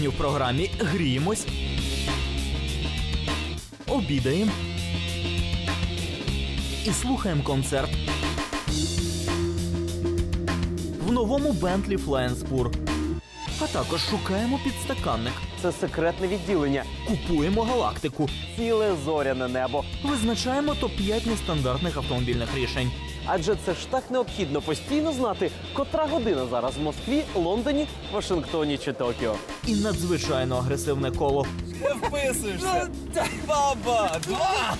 Сьогодні в програмі гріємось, обідаємо і слухаємо концерт в новому Бентлі Spur. А також шукаємо підстаканник, Це секретне відділення. купуємо галактику, Ціле зоряне небо. визначаємо топ-5 нестандартних автомобільних рішень. Адже це ж так необхідно постійно знати, котра година зараз в Москві, Лондоні, Вашингтоні чи Токіо. І надзвичайно агресивне коло. Не Вписуєшся. Баба! Два!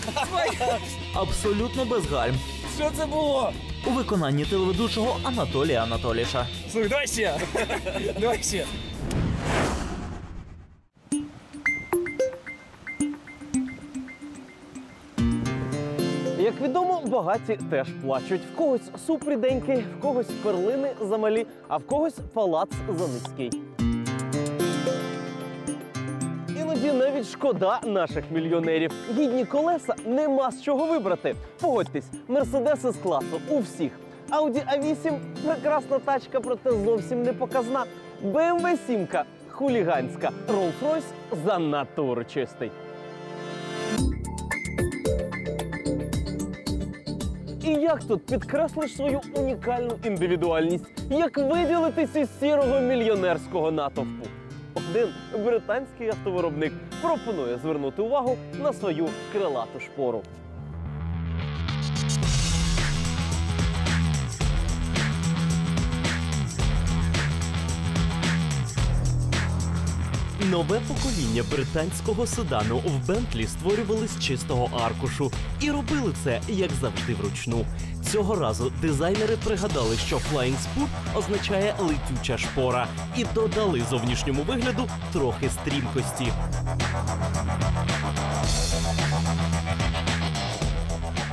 Абсолютно без гальм. Що це було? У виконанні телеведучого Анатолія Анатоліша. Слухай, давай ще. Давай ще. Багаті теж плачуть. В когось суп ріденький, в когось перлини замалі, а в когось палац занизький. Іноді навіть шкода наших мільйонерів. Гідні колеса нема з чого вибрати. Погодьтесь, мерседеси з класу у всіх. Audi A8 – прекрасна тачка, проте зовсім не показна. BMW 7 – хуліганська. Rolls-Royce – занадто урочистий. Як тут підкреслиш свою унікальну індивідуальність? Як виділитись із сірого мільйонерського натовпу? Один британський автовиробник пропонує звернути увагу на свою крилату шпору. Нове покоління британського седану в Бентлі створювали з чистого аркушу і робили це як завжди вручну. Цього разу дизайнери пригадали, що Flying Spur означає летюча шпора, і додали зовнішньому вигляду трохи стрімкості.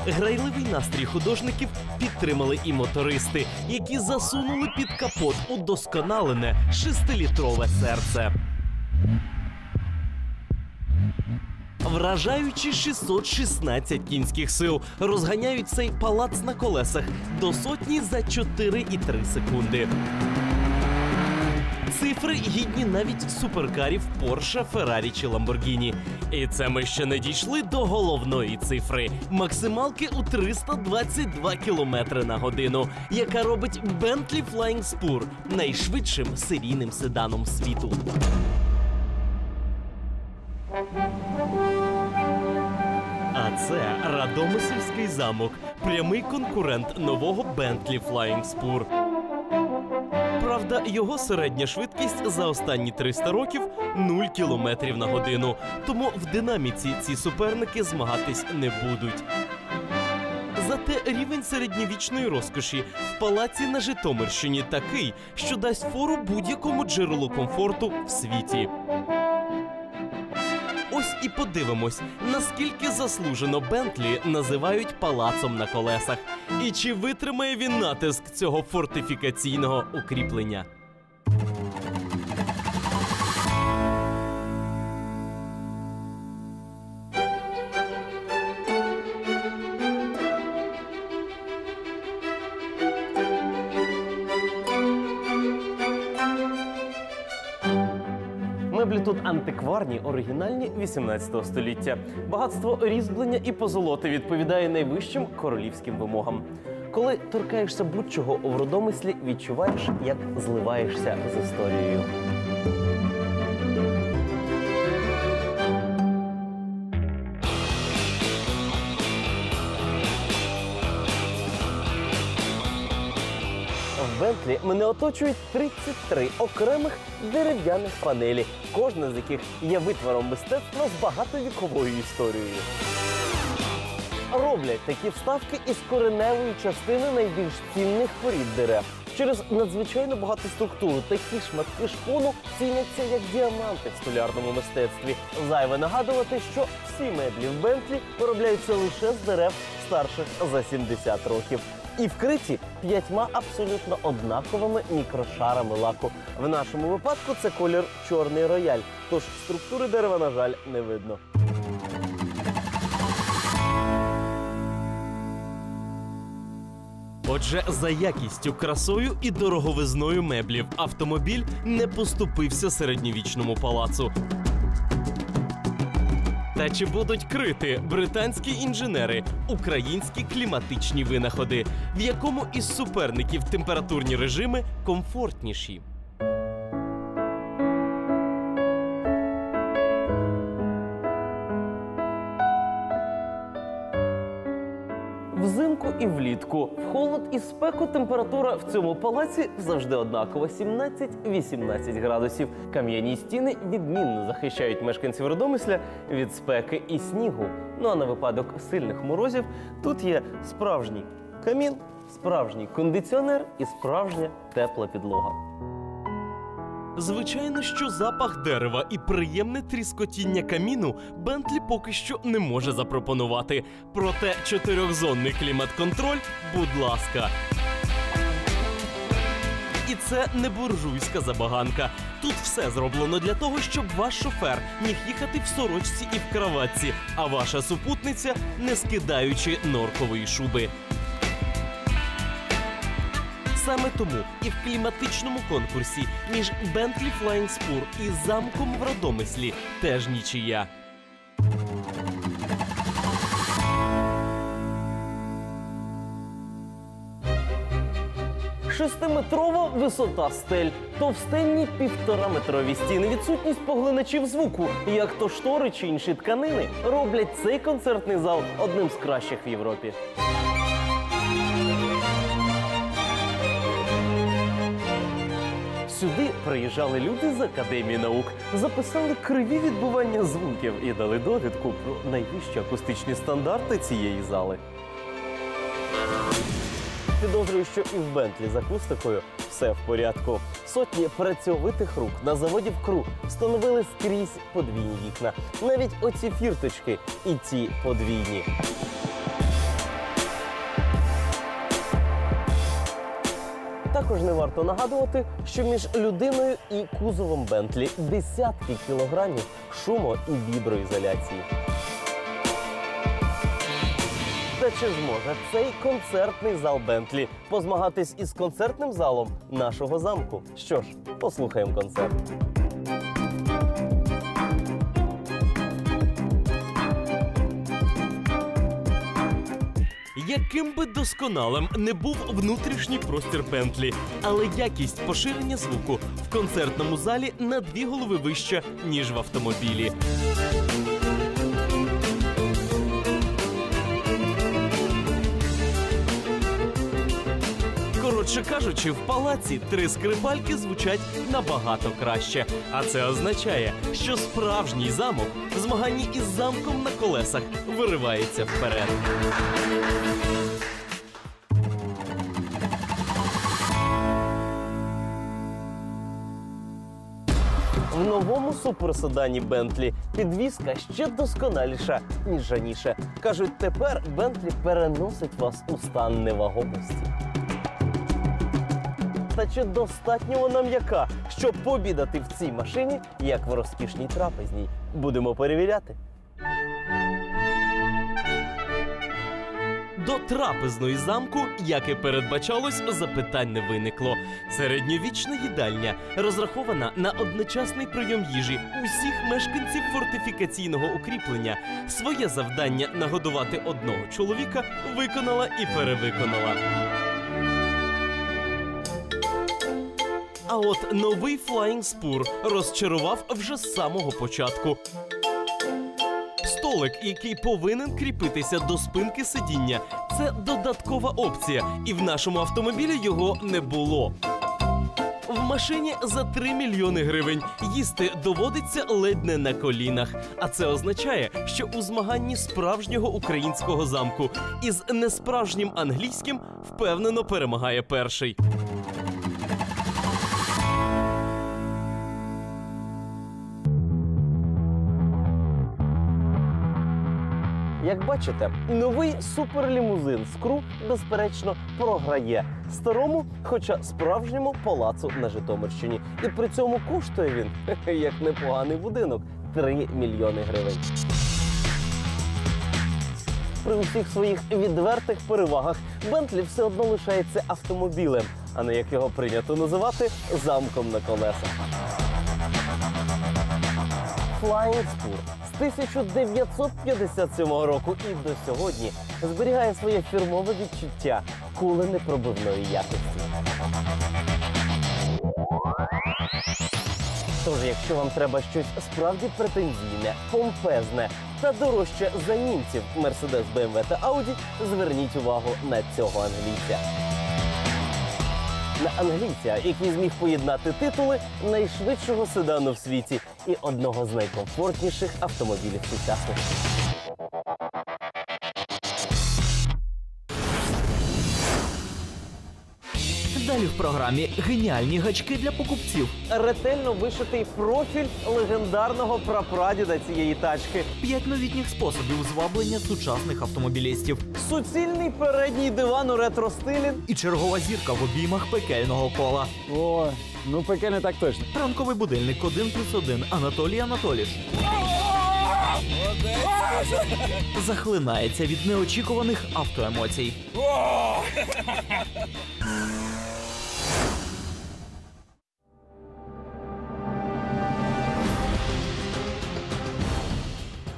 Грайливий настрій художників підтримали і мотористи, які засунули під капот удосконалене шестилітрове серце. Вражаючі 616 кінських сил розганяють цей палац на колесах до сотні за 4,3 секунди. Цифри гідні навіть суперкарів Porsche, Ferrari чи Lamborghini. І це ми ще не дійшли до головної цифри максималки у 322 км на годину, яка робить Bentley Flying Spur найшвидшим серійним седаном світу. А це Радомисельський замок, прямий конкурент нового Bentley Flying Spur. Правда, його середня швидкість за останні 300 років 0 км на годину. Тому в динаміці ці суперники змагатись не будуть. Зате рівень середньовічної розкоші в палаці на Житомирщині такий, що дасть фору будь-якому джерелу комфорту в світі. І подивимось, наскільки заслужено Бентлі називають палацом на колесах, і чи витримає він натиск цього фортифікаційного укріплення. Меблі тут антикварні, оригінальні 18 століття. Багатство різьблення і позолоти відповідає найвищим королівським вимогам. Коли торкаєшся будь-чого у родомислі, відчуваєш, як зливаєшся з історією. Мене оточують 33 окремих дерев'яних панелі, кожна з яких є витвором мистецтва з багатовіковою історією. Роблять такі вставки із кореневої частини найбільш цінних порід дерев. Через надзвичайно багату структуру такі шматки шпону ціняться як діаманти в столярному мистецтві. Зайве нагадувати, що всі меблі в Бентлі виробляються лише з дерев старших за 70 років. І вкриті п'ятьма абсолютно однаковими мікрошарами лаку. В нашому випадку це колір чорний рояль, тож структури дерева, на жаль, не видно. Отже, за якістю, красою і дороговизною меблів автомобіль не поступився середньовічному палацу. Та чи будуть крити британські інженери українські кліматичні винаходи, в якому із суперників температурні режими комфортніші? Взимку і влітку, в холод і спеку температура в цьому палаці завжди однакова 17-18 градусів. Кам'яні стіни відмінно захищають мешканців Родомисля від спеки і снігу. Ну а на випадок сильних морозів тут є справжній камін, справжній кондиціонер і справжня тепла підлога. Звичайно, що запах дерева і приємне тріскотіння каміну Бентлі поки що не може запропонувати. Проте чотирьохзонний клімат-контроль, будь ласка. І це не буржуйська забаганка. Тут все зроблено для того, щоб ваш шофер міг їхати в сорочці і в краватці, а ваша супутниця не скидаючи норкової шуби. Саме тому і в кліматичному конкурсі між Bentley Flying Spur і замком в Радомислі теж нічия. Шестиметрова висота стель, товстенні півтораметрові стіни, відсутність поглиначів звуку, як то штори чи інші тканини, роблять цей концертний зал одним з кращих в Європі. Приїжджали люди з академії наук, записали криві відбування звуків і дали довідку про найвищі акустичні стандарти цієї зали. Підозрюю, що і в Бентлі з акустикою все в порядку. Сотні працьовитих рук на заводі в кру встановили скрізь подвійні вікна. Навіть оці фірточки і ті подвійні. Також не варто нагадувати, що між людиною і кузовом Бентлі десятки кілограмів шумо і віброізоляції. Та чи зможе цей концертний зал Бентлі позмагатись із концертним залом нашого замку? Що ж, послухаємо концерт. Яким би досконалим не був внутрішній простір Бентлі, але якість поширення звуку в концертному залі на дві голови вища, ніж в автомобілі. Коротше кажучи, в палаці три скрипальки звучать набагато краще. А це означає, що справжній замок в змаганні із замком на колесах виривається вперед. В новому суперседані Бентлі підвізка ще досконаліша, ніж раніше. Кажуть, тепер Бентлі переносить вас у стан невагомості. Та чи достатньо вона м'яка, щоб побідати в цій машині, як в розкішній трапезній? Будемо перевіряти. До трапезної замку, як і передбачалось, запитань не виникло. Середньовічна їдальня розрахована на одночасний прийом їжі усіх мешканців фортифікаційного укріплення. Своє завдання нагодувати одного чоловіка виконала і перевиконала. А от новий Flying Spur розчарував вже з самого початку. Столик, який повинен кріпитися до спинки сидіння, це додаткова опція, і в нашому автомобілі його не було. В машині за 3 мільйони гривень їсти доводиться ледь не на колінах. А це означає, що у змаганні справжнього українського замку із несправжнім англійським впевнено перемагає перший. Як бачите, новий суперлімузин Скру, безперечно, програє старому, хоча справжньому палацу на Житомирщині. І при цьому коштує він як непоганий будинок 3 мільйони гривень. при усіх своїх відвертих перевагах, Бентлі все одно лишається автомобілем, а не як його прийнято називати замком на колесах. Flying Spur з 1957 року і до сьогодні зберігає своє фірмове відчуття кули непробивної якості. Тож, якщо вам треба щось справді претензійне, помпезне та дорожче за німців Mercedes, BMW та Audi, зверніть увагу на цього англійця. На англійця, який зміг поєднати титули найшвидшого седану в світі і одного з найкомфортніших автомобілів сучасності. Далі в програмі геніальні гачки для покупців. Ретельно вишитий профіль легендарного прапрадіда цієї тачки. П'ять новітніх способів зваблення сучасних автомобілістів. Суцільний передній диван у ретро-стилі І чергова зірка в обіймах пекельного кола. Ой, ну пекельне так точно. Ранковий будильник 1 плюс 1 Анатолій Анатоліш. Захлинається від неочікуваних автоемоцій.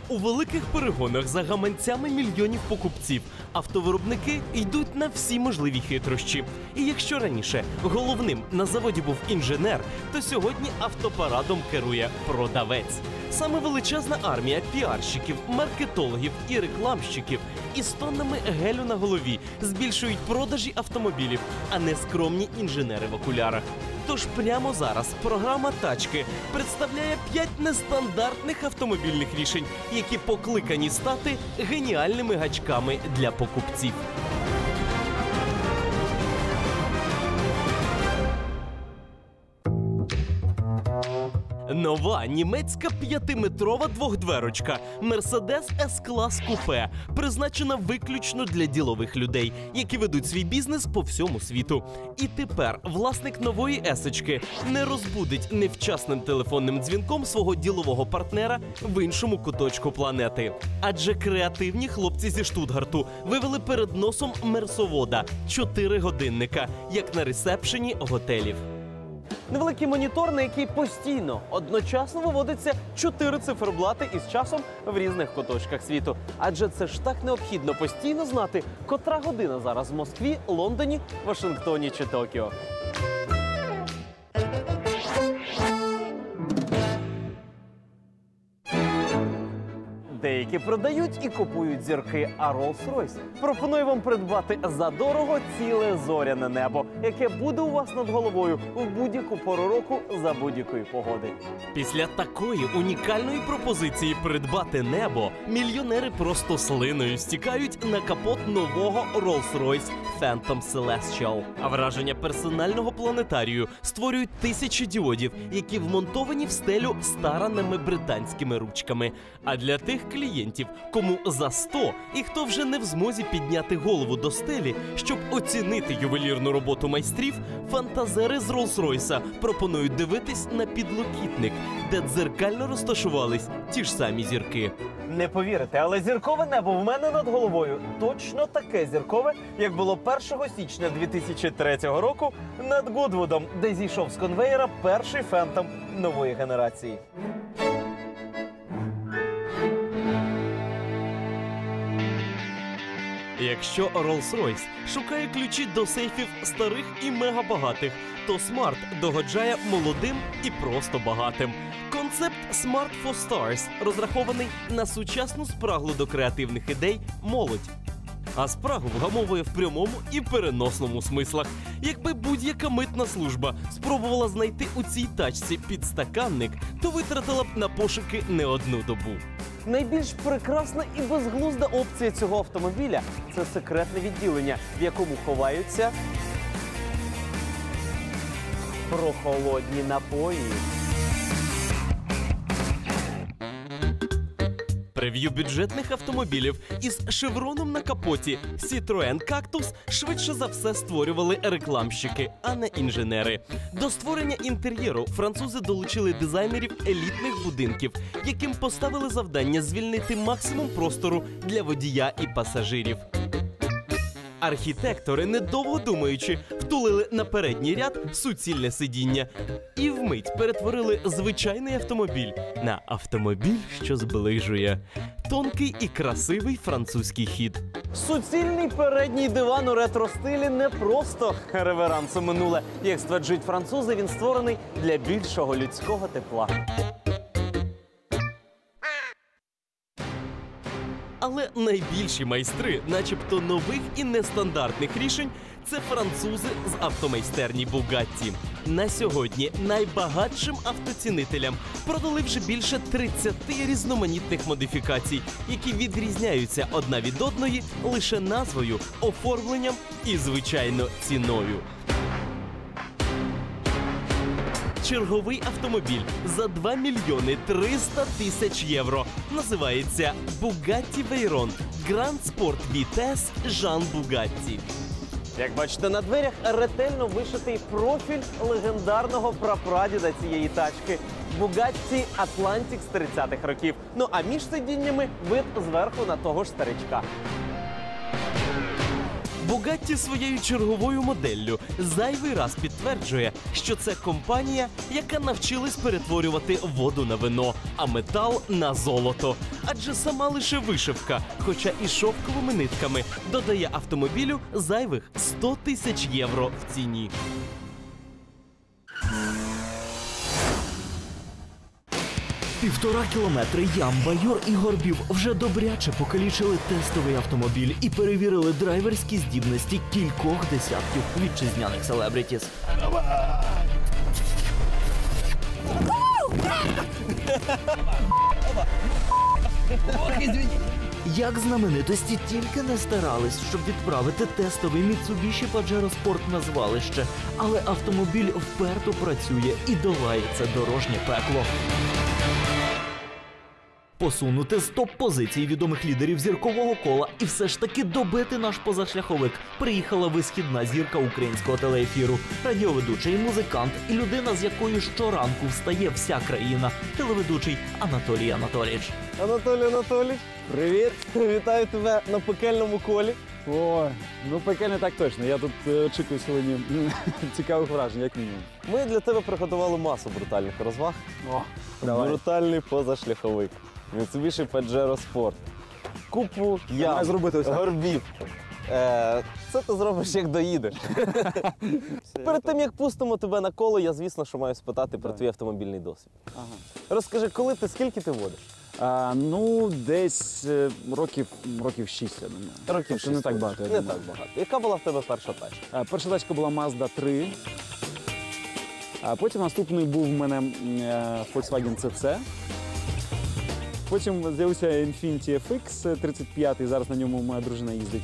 У великих перегонах за гаманцями мільйонів покупців автовиробники йдуть на всі можливі хитрощі. І якщо раніше головним на заводі був інженер, то сьогодні автопарадом керує продавець. Саме величезна армія піарщиків, маркетологів і рекламщиків із тоннами гелю на голові збільшують продажі автомобілів, а не скромні інженери в окулярах. Тож прямо зараз програма Тачки представляє 5 нестандартних автомобільних рішень, які покликані стати геніальними гачками для покупців. Нова німецька п'ятиметрова двохдверочка Mercedes S-клас купе призначена виключно для ділових людей, які ведуть свій бізнес по всьому світу. І тепер власник нової есочки не розбудить невчасним телефонним дзвінком свого ділового партнера в іншому куточку планети. Адже креативні хлопці зі Штутгарту вивели перед носом мерсовода чотири годинника, як на ресепшені готелів. Невеликий монітор, на який постійно одночасно виводиться чотири циферблати із часом в різних куточках світу. Адже це ж так необхідно постійно знати, котра година зараз в Москві, Лондоні, Вашингтоні чи Токіо. Деякі продають і купують зірки, а Rolls-Royce пропонує вам придбати за дорого ціле зоряне небо, яке буде у вас над головою в будь-яку пору року за будь-якої погоди. Після такої унікальної пропозиції придбати небо мільйонери просто слиною стікають на капот нового Rolls-Royce Phantom Celestial. А враження персонального планетарію створюють тисячі діодів, які вмонтовані в стелю стараними британськими ручками. А для тих клієнтів, кому за 100 і хто вже не в змозі підняти голову до стелі, щоб оцінити ювелірну роботу майстрів, фантазери з Rolls-Royce пропонують дивитись на підлокітник, де дзеркально розташувались ті ж самі зірки. Не повірите, але зіркове небо в мене над головою точно таке зіркове, як було 1 січня 2003 року над Гудвудом, де зійшов з конвеєра перший фентом нової генерації. Якщо Rolls-Royce шукає ключі до сейфів старих і мегабагатих, то Smart догоджає молодим і просто багатим. Концепт Smart for Stars розрахований на сучасну спраглу до креативних ідей молодь. А спрагу вгамовує в прямому і переносному смислах. Якби будь-яка митна служба спробувала знайти у цій тачці підстаканник, то витратила б на пошуки не одну добу. Найбільш прекрасна і безглузда опція цього автомобіля це секретне відділення, в якому ховаються прохолодні напої. Прев'ю бюджетних автомобілів із шевроном на капоті Citroen Cactus швидше за все створювали рекламщики, а не інженери. До створення інтер'єру французи долучили дизайнерів елітних будинків, яким поставили завдання звільнити максимум простору для водія і пасажирів. Архітектори, недовго думаючи, втулили на передній ряд суцільне сидіння і вмить перетворили звичайний автомобіль на автомобіль, що зближує. Тонкий і красивий французький хід. Суцільний передній диван у ретро-стилі не просто реверанс у минуле. Як стверджують французи, він створений для більшого людського тепла. Але найбільші майстри, начебто нових і нестандартних рішень, це французи з автомайстерні Бугатті. На сьогодні найбагатшим автоцінителям продали вже більше 30 різноманітних модифікацій, які відрізняються одна від одної лише назвою, оформленням і, звичайно, ціною. Черговий автомобіль за 2 мільйони 300 тисяч євро називається Bugatti Veyron Grand Sport Vitesse Jean Bugatti. Як бачите, на дверях ретельно вишитий профіль легендарного прапрадіда цієї тачки Bugatti Atlantic з 30-х років. Ну а між сидіннями вид зверху на того ж старичка. Бугатті своєю черговою моделлю зайвий раз підтверджує, що це компанія, яка навчилась перетворювати воду на вино, а метал на золото. Адже сама лише вишивка, хоча і шовковими нитками, додає автомобілю зайвих 100 тисяч євро в ціні. Півтора кілометри ям, байор і горбів вже добряче покалічили тестовий автомобіль і перевірили драйверські здібності кількох десятків вітчизняних селебрітіс. Як знаменитості тільки не старались, щоб відправити тестовий Mitsubishi Pajero Sport на звалище, але автомобіль вперто працює і долає це дорожнє пекло. Посунути з топ-позицій відомих лідерів зіркового кола і все ж таки добити наш позашляховик приїхала висхідна зірка українського телеефіру, радіоведучий, музикант і людина, з якою щоранку встає вся країна, телеведучий Анатолій Анатолійович. Анатолій Анатолійович, Привіт! вітаю тебе на пекельному колі. Ой, ну пекельне так точно. Я тут е, очікую сьогодні цікавих вражень, як мінімум. Ми для тебе приготували масу брутальних розваг. О, давай. Брутальний позашляховик. Mitsubishi Pajero Sport. Купу ям, зробити ось так. горбів. Е, це ти зробиш, як доїдеш. Перед тим, як пустимо тебе на коло, я, звісно, що маю спитати про твій автомобільний досвід. Ага. Розкажи, коли ти, скільки ти водиш? А, ну, десь е, років, років 6, я думаю. Років Тобто не шість так водиш. багато, я Не думаю. так багато. Яка була в тебе перша тачка? А, перша тачка була Mazda 3. А потім наступний був в мене м, е, Volkswagen CC. Потім з'явився Infiniti FX 35, зараз на ньому моя дружина їздить.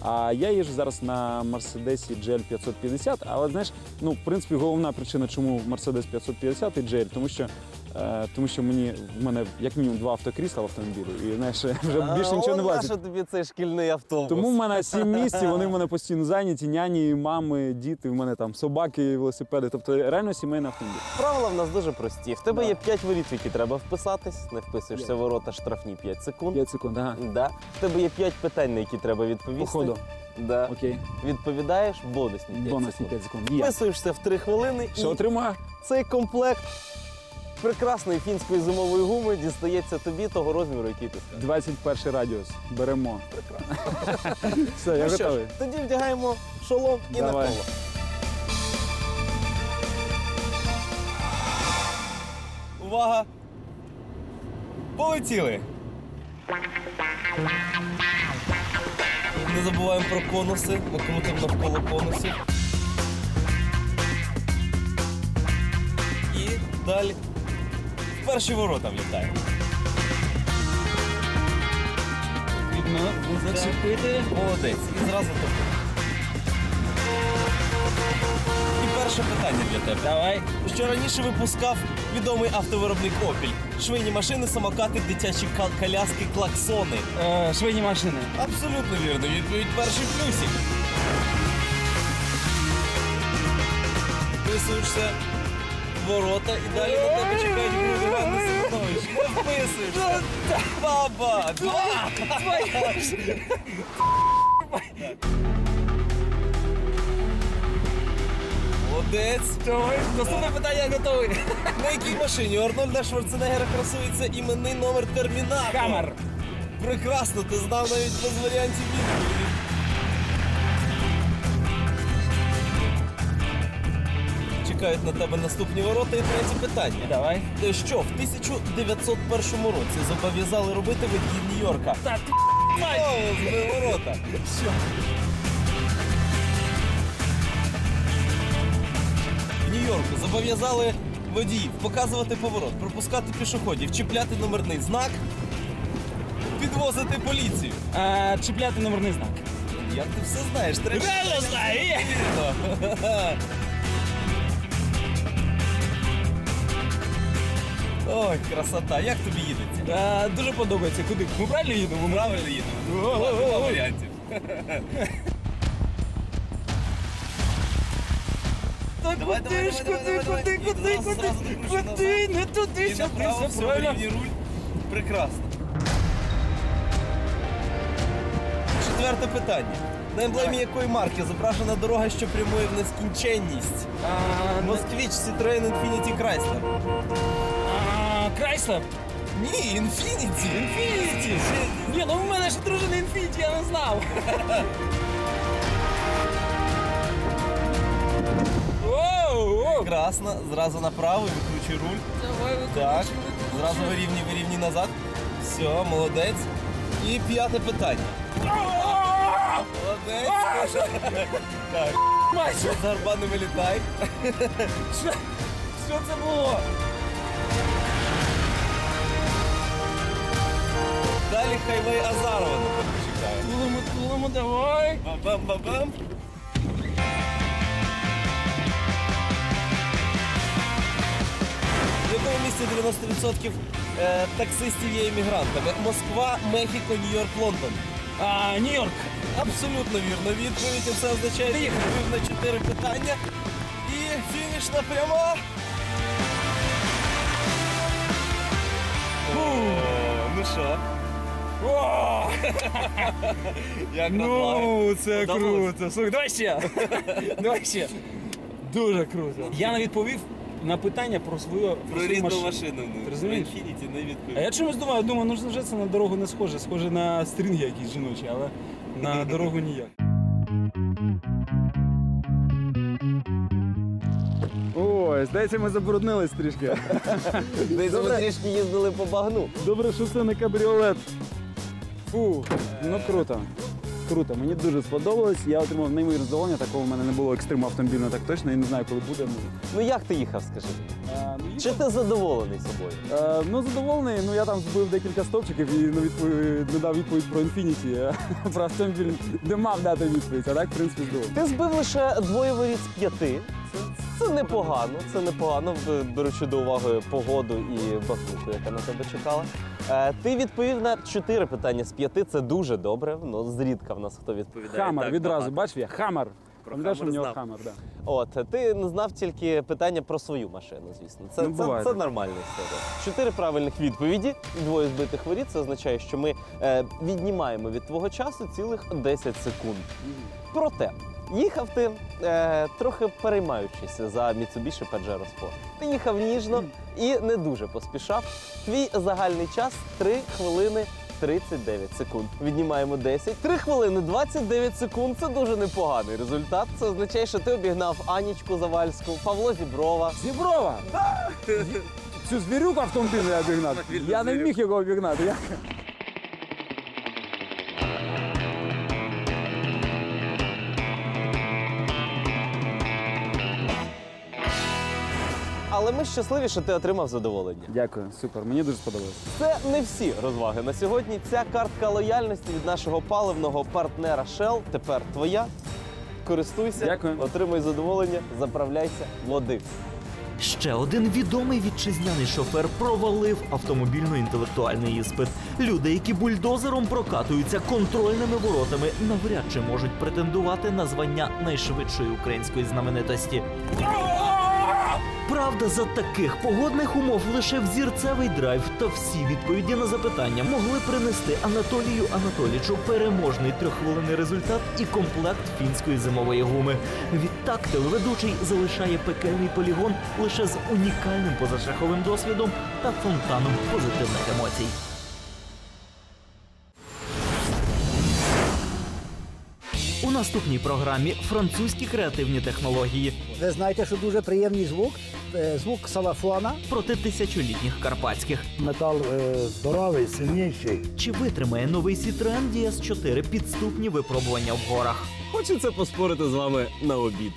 А я їжджу зараз на Mercedes GL 550. Але знаєш, ну, в принципі, головна причина, чому Mercedes 550 і GL, тому що, тому що мені в мене як мінімум два автокрісла в автомобілі. І знаєш, вже більше нічого не влазить. що тобі цей шкільний автобус? Тому в мене сім місць, вони в мене постійно зайняті, няні, мами, діти, в мене там собаки, велосипеди. Тобто реально сімейний автомобіль. Правила в нас дуже прості. В тебе Да. є 5 воріт, в які треба вписатись. Не вписуєшся в ворота штрафні 5 секунд. 5 секунд, ага. Да. В тебе є 5 питань, на які треба відповісти. Походу. Да. Окей. Відповідаєш бонусні 5 Бонусні секунд. 5 секунд. Вписуєшся в 3 хвилини Що і отримаю? цей комплект прекрасної фінської зимової гуми дістається тобі того розміру, який ти скажеш. 21 радіус. Беремо. Прекрасно. Все, я Ну що ж, готовий. тоді вдягаємо шолом і на Давай. коло. Увага! Полетіли! Не забуваємо про конуси. Ми крутимо навколо конусів. І далі перші ворота влітаємо. Зачепити. Молодець. І зразу так. І перше питання для тебе. Давай. Що раніше випускав відомий автовиробник Opel? Швейні машини, самокати, дитячі коляски, клаксони. Е, швейні машини. Абсолютно вірно. Відповідь перший плюсик. Вписуєшся в ворота і далі на тебе чекають груди Івана Семенович. Не вписуєшся. Баба! Два! Молодець. Наступне питання я готовий. На якій машині у Арнольда Шварценеггера красується іменний номер термінатора? Хаммер. Прекрасно, ти знав навіть без варіантів відповіді. Чекають на тебе наступні ворота і третє питання. Давай. Те, Що в 1901 році зобов'язали робити водії Нью-Йорка? Та ти Знову ворота. Що? В Нью-Йорку зобов'язали водіїв показувати поворот, пропускати пішоходів, чіпляти номерний знак, підвозити поліцію. Е, чіпляти номерний знак. Як ти все знаєш? Треба Реально знаю, Ой, красота. Як тобі їдеться? Е, дуже подобається. Куди? Ми правильно їдемо? Ми Правильно їдемо. Два- Два варіантів. Та Давай, куди давай, ж, давай, куди, давай, куди, давай. куди, Зразу, куди, зразу куди, не туди, І що ти направо, все правильно. руль. Прекрасно. Четверте питання. На емблемі якої марки зображена дорога, що прямує в нескінченність? А, Москвич, Citroen, Infiniti, Chrysler. а, Крайслер. Ні, Infiniti. Інфініті. Ні, ну в мене ж дружина Інфініті, я не знав. Оу, оу. Прекрасно. Зразу направо, викручуй руль. Давай, Так. викручуй, викручуй. Зразу вирівнюй, вирівнюй назад. Все, молодець. І п'яте питання. Молодець. Так, Мать, що, з гарба не вилітай. що, що це було? Далі хайвей Азарова тулимо, давай. Бам-бам-бам-бам. В якому місці 90% е, таксистів є іммігрантами? Москва, Мехіко, Нью-Йорк, Лондон. А, Нью-Йорк. Абсолютно вірно. Відповідь все означає, що відповів на чотири питання. І фінішна пряма. О, ну що? Як ну, це круто. Слухай, давай ще. Давай ще. Дуже круто. Я не відповів на питання про свою Про свою рідну машину. машину. ну, Ти розумієш? Про Infiniti не А відповів. я чомусь думаю, думаю, ну вже це на дорогу не схоже, схоже на стрінги якісь жіночі, але на дорогу ніяк. Ой, здається, ми забруднились трішки. Десь ви трішки їздили по багну. Добре, що це не кабріолет. Фу, ну круто. Круто, мені дуже сподобалось. Я отримав неймовірне задоволення. Такого в мене не було екстриму автомобільного так точно і не знаю, коли буде. Ну як ти їхав, скажи? Е, ну, Чи ти задоволений собою? Е, ну, задоволений. Ну я там збив декілька стовпчиків і не, відповів, не дав відповідь про Infinity, про автомобіль, де мав дати відповідь, а так, в принципі, здорово. Ти збив лише двоє воріт з п'яти. Це, непогано, це непогано, беручи до уваги погоду і бахмуту, яка на тебе чекала. Е, ти відповів на чотири питання з п'яти. Це дуже добре. Ну, зрідка в нас хто відповідає. Хаммер, так відразу, багато. бачив я, Хаммер. Пам'ятаєш, у нього знав. Хаммер, да. От ти не знав тільки питання про свою машину, звісно. Це, Ну, це, це нормально все. Чотири правильних відповіді, двоє збитих воріт. Це означає, що ми е, віднімаємо від твого часу цілих 10 секунд. Проте. Їхав ти е, трохи переймаючись за Mitsubishi Pajero Sport. Ти їхав ніжно і не дуже поспішав. Твій загальний час 3 хвилини 39 секунд. Віднімаємо 10. 3 хвилини 29 секунд це дуже непоганий результат. Це означає, що ти обігнав Анічку Завальську, Павло Зіброва. Зіброва! Цю звірюку автомобільну я обігнав. Я не міг його обігнати. Але ми щасливі, що ти отримав задоволення. Дякую, супер. Мені дуже сподобалось. Це не всі розваги на сьогодні. Ця картка лояльності від нашого паливного партнера Shell тепер твоя. користуйся, Дякую. отримуй задоволення, заправляйся, води. Ще один відомий вітчизняний шофер провалив автомобільно-інтелектуальний іспит. Люди, які бульдозером прокатуються контрольними воротами, навряд чи можуть претендувати на звання найшвидшої української знаменитості. Правда, за таких погодних умов лише взірцевий драйв та всі відповіді на запитання могли принести Анатолію Анатолічу переможний трьоххвилинний результат і комплект фінської зимової гуми. Відтак телеведучий залишає пекельний полігон лише з унікальним позашаховим досвідом та фонтаном позитивних емоцій. Наступній програмі французькі креативні технології Ви знаєте, що дуже приємний звук. Е, Звук салафона. проти тисячолітніх карпатських. Метал е, здоровий, сильніший. Чи витримає новий Citroen DS4 підступні випробування в горах? Хочеться поспорити з вами на обід.